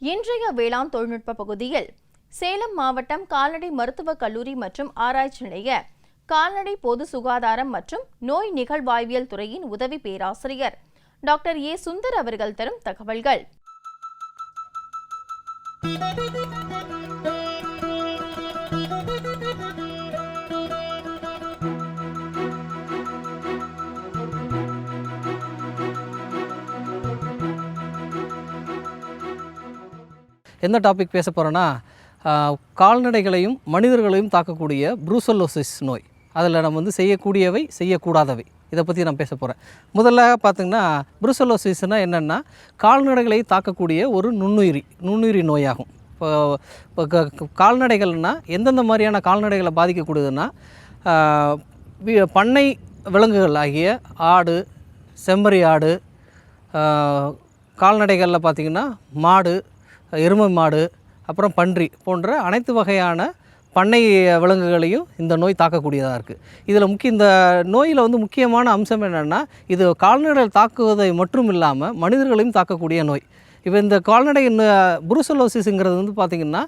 இன்றைய வேளாண் தொழில்நுட்ப பகுதியில் சேலம் மாவட்டம் கால்நடை மருத்துவக் கல்லூரி மற்றும் ஆராய்ச்சி நிலைய கால்நடை பொது சுகாதாரம் மற்றும் நோய் நிகழ்வாய்வியல் துறையின் உதவி பேராசிரியர் டாக்டர் ஏ சுந்தர் அவர்கள் தரும் தகவல்கள். எந்த டாபிக் பேச போகிறோன்னா கால்நடைகளையும் மனிதர்களையும் தாக்கக்கூடிய ப்ரூசல்லோசிஸ் நோய். அதில் நம்ம வந்து செய்யக்கூடியவை செய்யக்கூடாதவை. இதை பற்றி நான் பேச போகிறேன் முதல்ல பார்த்திங்கன்னா ப்ரூசலோசிஸ்னால் என்னென்னா கால்நடைகளை தாக்கக்கூடிய ஒரு நுண்ணுயிரி நுண்ணுயிரி நோயாகும். இப்போ இப்போ க- கால்நடைகள்னா எந்தெந்த மாதிரியான கால்நடைகளை பாதிக்கக்கூடியதுன்னா பண்ணை விலங்குகள் ஆகிய ஆடு செம்மறி ஆடு கால்நடைகளில் பார்த்திங்கன்னா மாடு எருமை மாடு அப்புறம் பன்றி போன்ற அனைத்து வகையான பண்ணை விலங்குகளையும் இந்த நோய் தாக்கக்கூடியதாக இருக்குது இதில் முக்கிய இந்த நோயில் வந்து முக்கியமான அம்சம் என்னென்னா இது கால்நடைகள் தாக்குவதை மட்டும் இல்லாமல் மனிதர்களையும் தாக்கக்கூடிய நோய். இப்போ இந்த கால்நடை புருசலோசிஸுங்கிறது வந்து பார்த்திங்கன்னா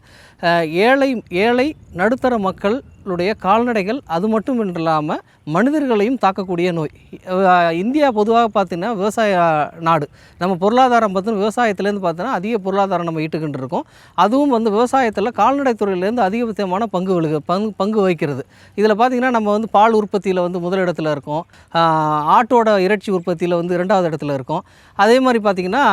ஏழை ஏழை நடுத்தர மக்கள் மனிதர்களுடைய கால்நடைகள் அது மட்டும் இல்லாமல் மனிதர்களையும் தாக்கக்கூடிய நோய். இந்தியா பொதுவாக பார்த்திங்கன்னா விவசாய நாடு. நம்ம பொருளாதாரம் பார்த்தீங்கன்னா விவசாயத்துலேருந்து பார்த்தோன்னா அதிக பொருளாதாரம் நம்ம ஈட்டுக்கிட்டு இருக்கோம் அதுவும் வந்து விவசாயத்தில் கால்நடை துறையிலேருந்து அதிகபட்சமான பங்கு விழுகு பங்கு பங்கு வகிக்கிறது. இதில் பார்த்திங்கன்னா நம்ம வந்து பால் உற்பத்தியில் வந்து முதலிடத்தில் இருக்கோம். ஆட்டோட இறைச்சி உற்பத்தியில் வந்து இரண்டாவது இடத்துல இருக்கோம். அதே மாதிரி பார்த்திங்கன்னா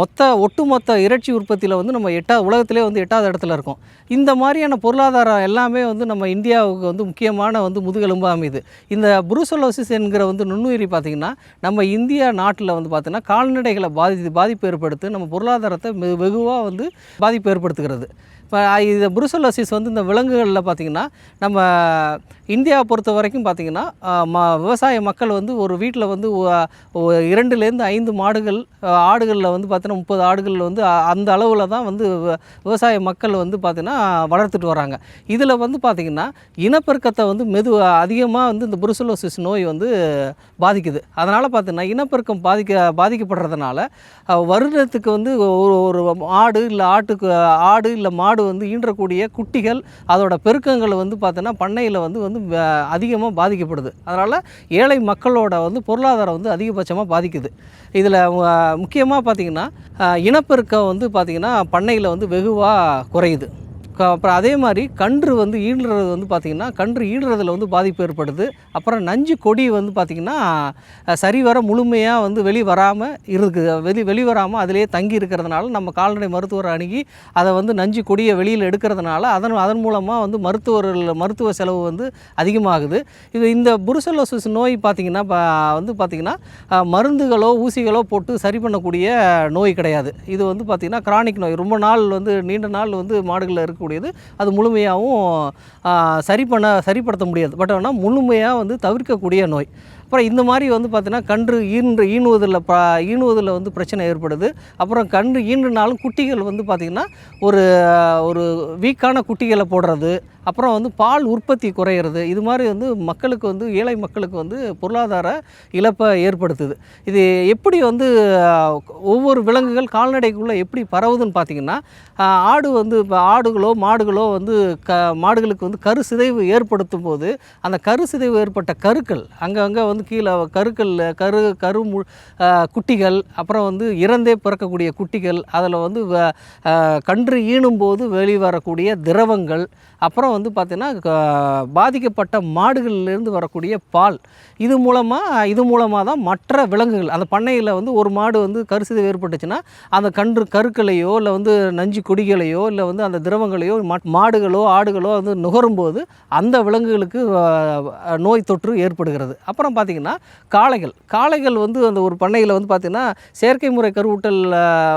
மொத்த ஒட்டுமொத்த இறைச்சி உற்பத்தியில் வந்து நம்ம எட்டா உலகத்திலே வந்து எட்டாவது இடத்துல இருக்கோம். இந்த மாதிரியான பொருளாதாரம் எல்லாமே வந்து நம்ம இந்தியாவுக்கு வந்து முக்கியமான வந்து முதுகெலும்பு அமையுது இந்த புருசலோசிஸ் என்கிற வந்து நுண்ணுயிரி பார்த்திங்கன்னா நம்ம இந்தியா நாட்டில் வந்து பார்த்திங்கன்னா கால்நடைகளை பாதி பாதிப்பு ஏற்படுத்து நம்ம பொருளாதாரத்தை வெகுவாக வந்து பாதிப்பு ஏற்படுத்துகிறது. இப்போ இது புருசலோசிஸ் வந்து இந்த விலங்குகளில் பார்த்திங்கன்னா நம்ம இந்தியாவை பொறுத்த வரைக்கும் பார்த்திங்கன்னா ம விவசாய மக்கள் வந்து ஒரு வீட்டில் வந்து இரண்டுலேருந்து ஐந்து மாடுகள் ஆடுகளில் வந்து பார்த்தீங்கன்னா முப்பது ஆடுகளில் வந்து அந்த அளவில் தான் வந்து விவசாய மக்கள் வந்து பார்த்திங்கன்னா வளர்த்துட்டு வராங்க. இதில் வந்து பார்த்திங்கன்னா இனப்பெருக்கத்தை வந்து மெது அதிகமாக வந்து இந்த புருசலோசிஸ் நோய் வந்து பாதிக்குது. அதனால் பார்த்திங்கன்னா இனப்பெருக்கம் பாதிக்க பாதிக்கப்படுறதுனால வருடத்துக்கு வந்து ஒரு ஒரு ஆடு இல்லை ஆட்டுக்கு ஆடு இல்லை மாடு வந்து ஈன்றக்கூடிய குட்டிகள் அதோட பெருக்கங்கள் வந்து பார்த்தோன்னா பண்ணையில் வந்து வந்து அதிகமாக பாதிக்கப்படுது. அதனால் ஏழை மக்களோட வந்து பொருளாதாரம் வந்து அதிகபட்சமாக பாதிக்குது. இதில் முக்கியமாக பார்த்திங்கன்னா இனப்பெருக்கம் வந்து பார்த்திங்கன்னா பண்ணையில் வந்து வெகுவாக குறையுது. அப்புறம் அதே மாதிரி கன்று வந்து ஈடுறது வந்து பார்த்திங்கன்னா கன்று ஈடுறதில் வந்து பாதிப்பு ஏற்படுது. அப்புறம் நஞ்சு கொடி வந்து பார்த்திங்கன்னா சரிவர முழுமையாக வந்து வெளி வராமல் இருக்குது. வெளி வெளி வராமல் அதிலேயே தங்கி இருக்கிறதுனால நம்ம கால்நடை மருத்துவரை அணுகி அதை வந்து நஞ்சு கொடியை வெளியில் எடுக்கிறதுனால அதன் அதன் மூலமாக வந்து மருத்துவர்கள் மருத்துவ செலவு வந்து அதிகமாகுது. இது இந்த புருசலோசிஸ் நோய் பார்த்திங்கன்னா வந்து பார்த்திங்கன்னா மருந்துகளோ ஊசிகளோ போட்டு சரி பண்ணக்கூடிய நோய் கிடையாது. இது வந்து பார்த்திங்கன்னா கிரானிக் நோய். ரொம்ப நாள் வந்து நீண்ட நாள் வந்து மாடுகளில் இருக்கக்கூடியது அது முழுமையாகவும் சரி பண்ண சரிப்படுத்த முடியாது. பட் ஆனால் முழுமையாக வந்து தவிர்க்கக்கூடிய நோய். அப்புறம் இந்த மாதிரி வந்து பார்த்தீங்கன்னா கன்று ஈன்று ஈனுவதில் ப ஈனுவதில் வந்து பிரச்சனை ஏற்படுது. அப்புறம் கன்று ஈன்றுனாலும் குட்டிகள் வந்து பார்த்திங்கன்னா ஒரு ஒரு வீக்கான குட்டிகளை போடுறது. அப்புறம் வந்து பால் உற்பத்தி குறையிறது. இது மாதிரி வந்து மக்களுக்கு வந்து ஏழை மக்களுக்கு வந்து பொருளாதார இழப்பை ஏற்படுத்துது. இது எப்படி வந்து ஒவ்வொரு விலங்குகள் கால்நடைக்குள்ளே எப்படி பரவுதுன்னு பார்த்திங்கன்னா ஆடு வந்து இப்போ ஆடுகளோ மாடுகளோ வந்து க மாடுகளுக்கு வந்து கரு சிதைவு ஏற்படுத்தும் போது அந்த கரு சிதைவு ஏற்பட்ட கருக்கள் அங்கங்கே வந்து கீழே கருக்கள் கரு கரு மு குட்டிகள் அப்புறம் வந்து இறந்தே பிறக்கக்கூடிய குட்டிகள் அதில் வந்து வ- கன்று ஈனும் போது வெளிவரக்கூடிய திரவங்கள் அப்புறம் வந்து பார்த்திங்கன்னா பாதிக்கப்பட்ட மாடுகளிலிருந்து வரக்கூடிய பால். இது மூலமாக இது மூலமாக தான் மற்ற விலங்குகள் அந்த பண்ணையில் வந்து ஒரு மாடு வந்து கருசிதை ஏற்பட்டுச்சுன்னா அந்த கன்று கருக்களையோ இல்லை வந்து நஞ்சு கொடிகளையோ இல்லை வந்து அந்த திரவங்களையோ மட்- மாடுகளோ ஆடுகளோ வந்து நுகரும்போது அந்த விலங்குகளுக்கு நோய் தொற்று ஏற்படுகிறது. அப்புறம் பார்த்திங்கன்னா பார்த்திங்கன்னா காளைகள். காளைகள் வந்து அந்த ஒரு பண்ணையில் வந்து பார்த்திங்கன்னா செயற்கை முறை கருவூட்டல்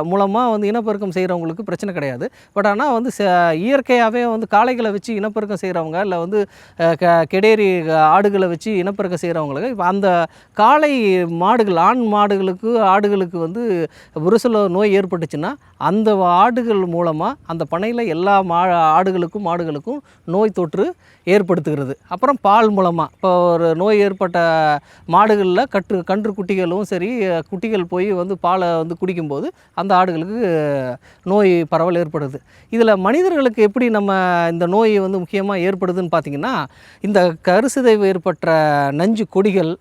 மூலமாக வந்து இனப்பெருக்கம் செய்கிறவங்களுக்கு பிரச்சனை கிடையாது. பட் ஆனால் வந்து ச- இயற்கையாகவே வந்து காளைகளை வச்சு இனப்பெருக்கம் செய்கிறவங்க இல்லை வந்து க கெடேரி ஆடுகளை வச்சு இனப்பெருக்கம் செய்கிறவங்களுக்கு இப்போ அந்த காளை மாடுகள் ஆண் மாடுகளுக்கு ஆடுகளுக்கு வந்து புருசல நோய் ஏற்பட்டுச்சுன்னா அந்த ஆடுகள் மூலமாக அந்த பண்ணையில் எல்லா மா ஆடுகளுக்கும் மாடுகளுக்கும் நோய் தொற்று ஏற்படுத்துகிறது. அப்புறம் பால் மூலமாக இப்போ ஒரு நோய் ஏற்பட்ட மாடுகளில் கற்று கன்று குட்டிகளும் சரி குட்டிகள் போய் வந்து பாலை வந்து குடிக்கும்போது அந்த ஆடுகளுக்கு நோய் பரவல் ஏற்படுது. இதில் மனிதர்களுக்கு எப்படி நம்ம இந்த நோய் வந்து முக்கியமாக ஏற்படுதுன்னு பார்த்திங்கன்னா இந்த கருசிதைவு ஏற்பட்ட நஞ்சு கொடிகள்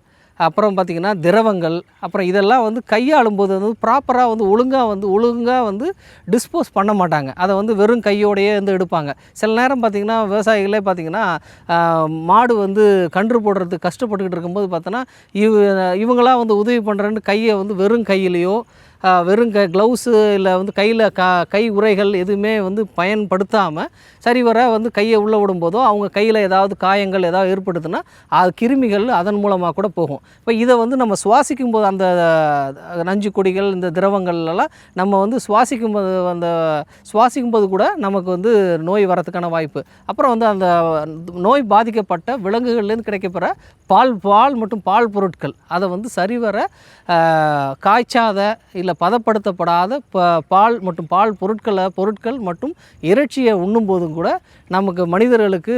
அப்புறம் பார்த்திங்கன்னா திரவங்கள் அப்புறம் இதெல்லாம் வந்து கையாளும் போது வந்து ப்ராப்பராக வந்து ஒழுங்காக வந்து ஒழுங்காக வந்து டிஸ்போஸ் பண்ண மாட்டாங்க. அதை வந்து வெறும் கையோடையே வந்து எடுப்பாங்க. சில நேரம் பார்த்திங்கன்னா விவசாயிகளே பார்த்திங்கன்னா மாடு வந்து கன்று போடுறதுக்கு கஷ்டப்பட்டுக்கிட்டு இருக்கும்போது பார்த்தோன்னா இவ இவங்களாம் வந்து உதவி பண்ணுறேன்னு கையை வந்து வெறும் கையிலையோ வெறும் க க்ளவுஸு இல்லை வந்து கையில் க கை உரைகள் எதுவுமே வந்து பயன்படுத்தாமல் சரிவர வந்து கையை உள்ளே விடும்போதோ அவங்க கையில் ஏதாவது காயங்கள் ஏதாவது ஏற்படுதுன்னா அது கிருமிகள் அதன் மூலமாக கூட போகும். இப்போ இதை வந்து நம்ம சுவாசிக்கும் போது அந்த நஞ்சு கொடிகள் இந்த திரவங்கள்லாம் நம்ம வந்து சுவாசிக்கும் போது அந்த சுவாசிக்கும் போது கூட நமக்கு வந்து நோய் வரத்துக்கான வாய்ப்பு. அப்புறம் வந்து அந்த நோய் பாதிக்கப்பட்ட விலங்குகள்லேருந்து கிடைக்கப்பெற பால் பால் மற்றும் பால் பொருட்கள் அதை வந்து சரிவர காய்ச்சாத இல்லை பதப்படுத்தப்படாத ப பால் மற்றும் பால் பொருட்களை பொருட்கள் மற்றும் இறைச்சியை உண்ணும்போதும் கூட நமக்கு மனிதர்களுக்கு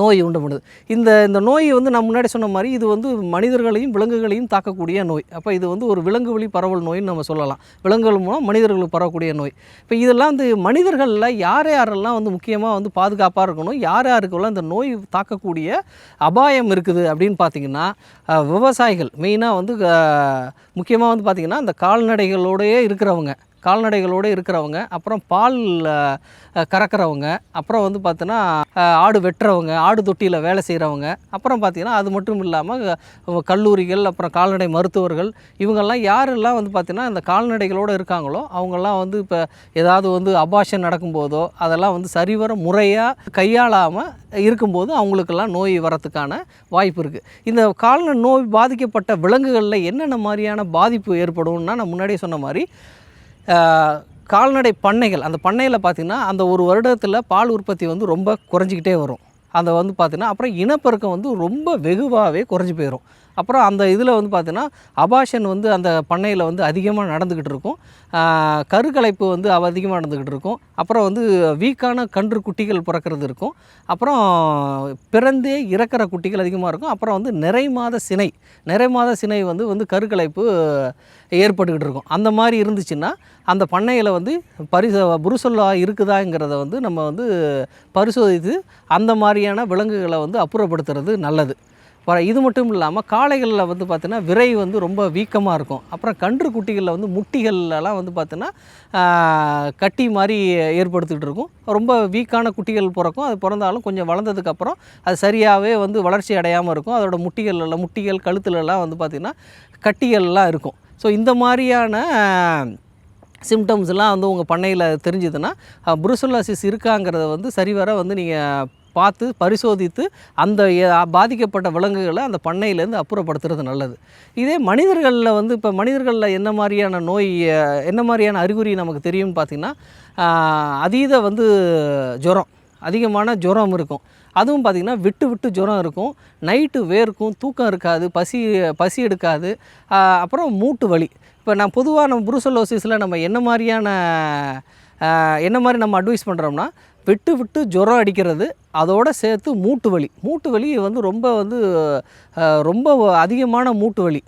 நோய் உண்டு பண்ணுது. இந்த இந்த நோய் வந்து நான் முன்னாடி சொன்ன மாதிரி இது வந்து மனிதர்களையும் விலங்குகளையும் தாக்கக்கூடிய நோய். அப்போ இது வந்து ஒரு விலங்கு வழி பரவல் நோயின்னு நம்ம சொல்லலாம். விலங்குகள் மூலம் மனிதர்களுக்கு பரவக்கூடிய நோய். இப்போ இதெல்லாம் வந்து மனிதர்களில் யார் யாரெல்லாம் வந்து முக்கியமாக வந்து பாதுகாப்பாக இருக்கணும் யார் யாருக்கெல்லாம் இந்த நோய் தாக்கக்கூடிய அபாயம் இருக்குது அப்படின்னு பார்த்தீங்கன்னா விவசாயிகள். மெயினாக வந்து முக்கியமாக வந்து பார்த்திங்கன்னா இந்த கால்நடைகளோடையே இருக்கிறவங்க. கால்நடைகளோடு இருக்கிறவங்க அப்புறம் பால் கறக்கிறவங்க அப்புறம் வந்து பார்த்தோன்னா ஆடு வெட்டுறவங்க ஆடு தொட்டியில் வேலை செய்கிறவங்க அப்புறம் பார்த்திங்கன்னா அது மட்டும் இல்லாமல் கல்லூரிகள் அப்புறம் கால்நடை மருத்துவர்கள் இவங்கெல்லாம் யாரெல்லாம் வந்து பார்த்திங்கன்னா இந்த கால்நடைகளோடு இருக்காங்களோ அவங்கெல்லாம் வந்து இப்போ ஏதாவது வந்து அபாஷன் நடக்கும்போதோ அதெல்லாம் வந்து சரிவர முறையாக கையாளாமல் இருக்கும்போது அவங்களுக்கெல்லாம் நோய் வரத்துக்கான வாய்ப்பு இருக்குது இந்த கால்நடை நோய் பாதிக்கப்பட்ட விலங்குகளில் என்னென்ன மாதிரியான பாதிப்பு ஏற்படும்னா நான் முன்னாடியே சொன்ன மாதிரி கால்நடை பண்ணைகள் அந்த பண்ணையில் பார்த்திங்கன்னா அந்த ஒரு வருடத்தில் பால் உற்பத்தி வந்து ரொம்ப குறைஞ்சிக்கிட்டே வரும். அந்த வந்து பார்த்திங்கன்னா அப்புறம் இனப்பெருக்கம் வந்து ரொம்ப வெகுவாகவே குறைஞ்சி போயிடும் அப்புறம் அந்த இதில் வந்து பார்த்திங்கன்னா அபாஷன் வந்து அந்த பண்ணையில் வந்து அதிகமாக நடந்துக்கிட்டு இருக்கும். கருக்கலைப்பு வந்து அதிகமாக நடந்துக்கிட்டு இருக்கும். அப்புறம் வந்து வீக்கான கன்று குட்டிகள் பிறக்கிறது இருக்கும். அப்புறம் பிறந்தே இறக்கிற குட்டிகள் அதிகமாக இருக்கும். அப்புறம் வந்து நிறை மாத சினை நிறை மாத சினை வந்து வந்து கருக்கலைப்பு ஏற்பட்டுக்கிட்டு இருக்கும். அந்த மாதிரி இருந்துச்சுன்னா அந்த பண்ணையில் வந்து பரிச புருசொல்லா இருக்குதாங்கிறத வந்து நம்ம வந்து பரிசோதித்து அந்த மாதிரியான விலங்குகளை வந்து அப்புறப்படுத்துறது நல்லது. அப்புறம் இது மட்டும் இல்லாமல் காளைகளில் வந்து பார்த்தீங்கன்னா விரை வந்து ரொம்ப வீக்கமாக இருக்கும். அப்புறம் கன்று குட்டிகளில் வந்து முட்டிகள்லாம் வந்து பார்த்தீங்கன்னா கட்டி மாதிரி ஏற்படுத்திகிட்டு இருக்கும். ரொம்ப வீக்கான குட்டிகள் பிறக்கும். அது பிறந்தாலும் கொஞ்சம் வளர்ந்ததுக்கப்புறம் அது சரியாகவே வந்து வளர்ச்சி அடையாமல் இருக்கும். அதோட முட்டிகள்ல முட்டிகள் கழுத்துலலாம் வந்து பார்த்திங்கன்னா கட்டிகள்லாம் இருக்கும். ஸோ இந்த மாதிரியான சிம்டம்ஸ்லாம் வந்து உங்கள் பண்ணையில் தெரிஞ்சுதுன்னா புருசல்லாசிஸ் இருக்காங்கிறத வந்து சரிவர வந்து நீங்கள் பார்த்து பரிசோதித்து அந்த பாதிக்கப்பட்ட விலங்குகளை அந்த பண்ணையிலேருந்து அப்புறப்படுத்துறது நல்லது. இதே மனிதர்களில் வந்து இப்போ மனிதர்களில் என்ன மாதிரியான நோய் என்ன மாதிரியான அறிகுறி நமக்கு தெரியும்னு பார்த்திங்கன்னா அதீத வந்து ஜுரம் அதிகமான ஜுரம் இருக்கும். அதுவும் பார்த்திங்கன்னா விட்டு விட்டு ஜுரம் இருக்கும். நைட்டு வேர்க்கும் தூக்கம் இருக்காது பசி பசி எடுக்காது. அப்புறம் மூட்டு வலி. இப்போ நான் பொதுவாக நம்ம புருசலோசிஸில் நம்ம என்ன மாதிரியான என்ன மாதிரி நம்ம அட்வைஸ் பண்ணுறோம்னா விட்டு விட்டு ஜுரம் அடிக்கிறது அதோடு சேர்த்து மூட்டு வலி. மூட்டு வலி வந்து ரொம்ப வந்து ரொம்ப அதிகமான மூட்டு வலி.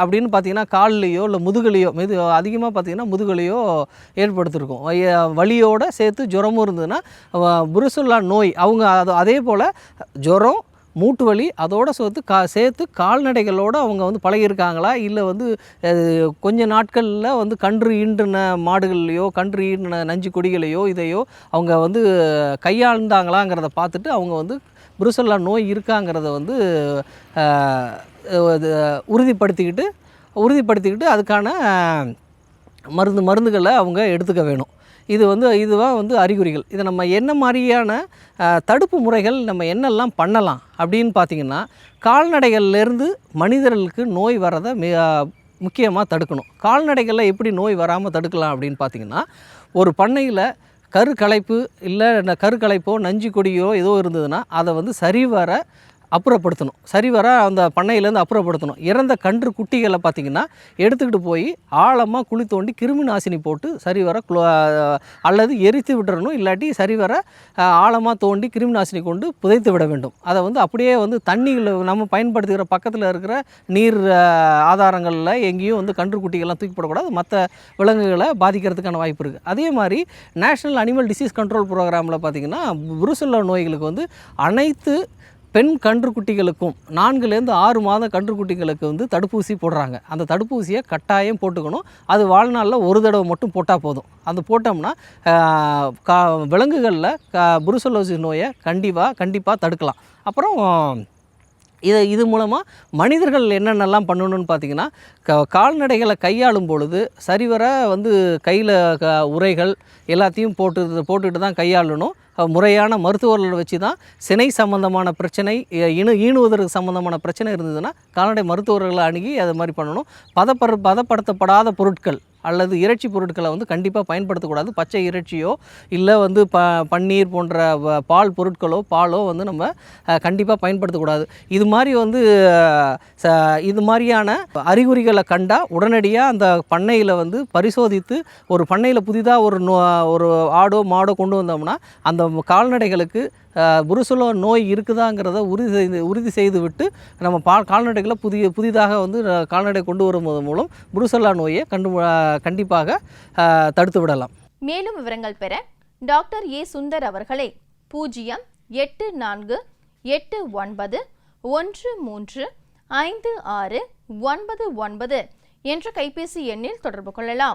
அப்படின்னு பார்த்தீங்கன்னா கால்லையோ இல்லை முதுகலையோ மெது அதிகமாக பார்த்தீங்கன்னா முதுகலையோ ஏற்படுத்திருக்கும். வலியோடு சேர்த்து ஜுரமும் இருந்ததுன்னா புருசுல்லா நோய் அவங்க அது அதே போல் ஜுரம் மூட்டு வலி அதோட சேர்த்து கா சேர்த்து கால்நடைகளோடு அவங்க வந்து பழகியிருக்காங்களா? இல்லை வந்து கொஞ்ச நாட்களில் வந்து கன்று ஈன்றின மாடுகள்லையோ கன்று ஈன்றின நஞ்சு கொடிகளையோ இதையோ அவங்க வந்து கையாண்டாங்களாங்கிறத பார்த்துட்டு அவங்க வந்து புருசல்லா நோய் இருக்காங்கிறத வந்து இது உறுதிப்படுத்திக்கிட்டு உறுதிப்படுத்திக்கிட்டு அதுக்கான மருந்து மருந்துகளை அவங்க எடுத்துக்க வேணும். இது வந்து இதுவாக வந்து அறிகுறிகள். இதை நம்ம என்ன மாதிரியான தடுப்பு முறைகள் நம்ம என்னெல்லாம் பண்ணலாம் அப்படின்னு பார்த்தீங்கன்னா கால்நடைகள்லேருந்து மனிதர்களுக்கு நோய் வரதை மிக முக்கியமாக தடுக்கணும். கால்நடைகளில் எப்படி நோய் வராமல் தடுக்கலாம் அப்படின்னு பார்த்தீங்கன்னா ஒரு பண்ணையில் கருக்கலைப்பு இல்லை கருக்கலைப்போ நஞ்சு கொடியோ ஏதோ இருந்ததுன்னா அதை வந்து சரிவர அப்புறப்படுத்தணும். சரிவர அந்த பண்ணையிலேருந்து அப்புறப்படுத்தணும். இறந்த கன்று குட்டிகளை பார்த்திங்கன்னா எடுத்துக்கிட்டு போய் ஆழமாக குழி தோண்டி கிருமி நாசினி போட்டு சரிவர குளோ அல்லது எரித்து விட்டுறணும். இல்லாட்டி சரிவர ஆழமாக தோண்டி கிருமி நாசினி கொண்டு புதைத்து விட வேண்டும். அதை வந்து அப்படியே வந்து தண்ணியில் நம்ம பயன்படுத்துகிற பக்கத்தில் இருக்கிற நீர் ஆதாரங்களில் எங்கேயும் வந்து கன்று குட்டிகள்லாம் தூக்கிப்படக்கூடாது. மற்ற விலங்குகளை பாதிக்கிறதுக்கான வாய்ப்பு இருக்குது அதே மாதிரி நேஷ்னல் அனிமல் டிசீஸ் கண்ட்ரோல் ப்ரோக்ராமில் பார்த்திங்கன்னா புருசுல்லா நோய்களுக்கு வந்து அனைத்து பெண் கன்றுக்குட்டிகளுக்கும் நான்குலேருந்து ஆறு மாத கன்றுக்குட்டிகளுக்கு வந்து தடுப்பூசி போடுறாங்க. அந்த தடுப்பூசியை கட்டாயம் போட்டுக்கணும். அது வாழ்நாளில் ஒரு தடவை மட்டும் போட்டால் போதும். அது போட்டோம்னா கா விலங்குகளில் க புருசலோசி நோயை கண்டிப்பாக கண்டிப்பாக தடுக்கலாம். அப்புறம் இதை இது மூலமாக மனிதர்கள் என்னென்னலாம் பண்ணணும்னு பார்த்தீங்கன்னா க கால்நடைகளை கையாளும் பொழுது சரிவர வந்து கையில் க உரைகள் எல்லாத்தையும் போட்டு போட்டுட்டு தான் கையாளணும். முறையான மருத்துவர்களை வச்சு தான் சினை சம்பந்தமான பிரச்சனை இணு ஈணுவதற்கு சம்பந்தமான பிரச்சனை இருந்ததுன்னா கால்நடை மருத்துவர்களை அணுகி அது மாதிரி பண்ணணும். பதப்பட பதப்படுத்தப்படாத பொருட்கள் அல்லது இறைச்சி பொருட்களை வந்து கண்டிப்பாக பயன்படுத்தக்கூடாது. பச்சை இறைச்சியோ இல்லை வந்து ப பன்னீர் போன்ற பால் பொருட்களோ பாலோ வந்து நம்ம கண்டிப்பாக பயன்படுத்தக்கூடாது. இது மாதிரி வந்து ச இது மாதிரியான அறிகுறிகளை கண்டால் உடனடியாக அந்த பண்ணையில் வந்து பரிசோதித்து ஒரு பண்ணையில் புதிதாக ஒரு நோ ஒரு ஆடோ மாடோ கொண்டு வந்தோம்னா அந்த கால்நடைகளுக்கு புருசுலோ நோய் இருக்குதாங்கிறத உறுதி செய்து உறுதி செய்து விட்டு நம்ம பா கால்நடைகளை புதிய புதிதாக வந்து கால்நடை கொண்டு வருவது மூலம் புருசல்லா நோயை கண்டு கண்டிப்பாக தடுத்து விடலாம். மேலும் விவரங்கள் பெற டாக்டர் ஏ சுந்தர் அவர்களை பூஜ்ஜியம் எட்டு நான்கு எட்டு ஒன்பது ஒன்று மூன்று ஐந்து ஆறு ஒன்பது ஒன்பது என்ற கைபேசி எண்ணில் தொடர்பு கொள்ளலாம்.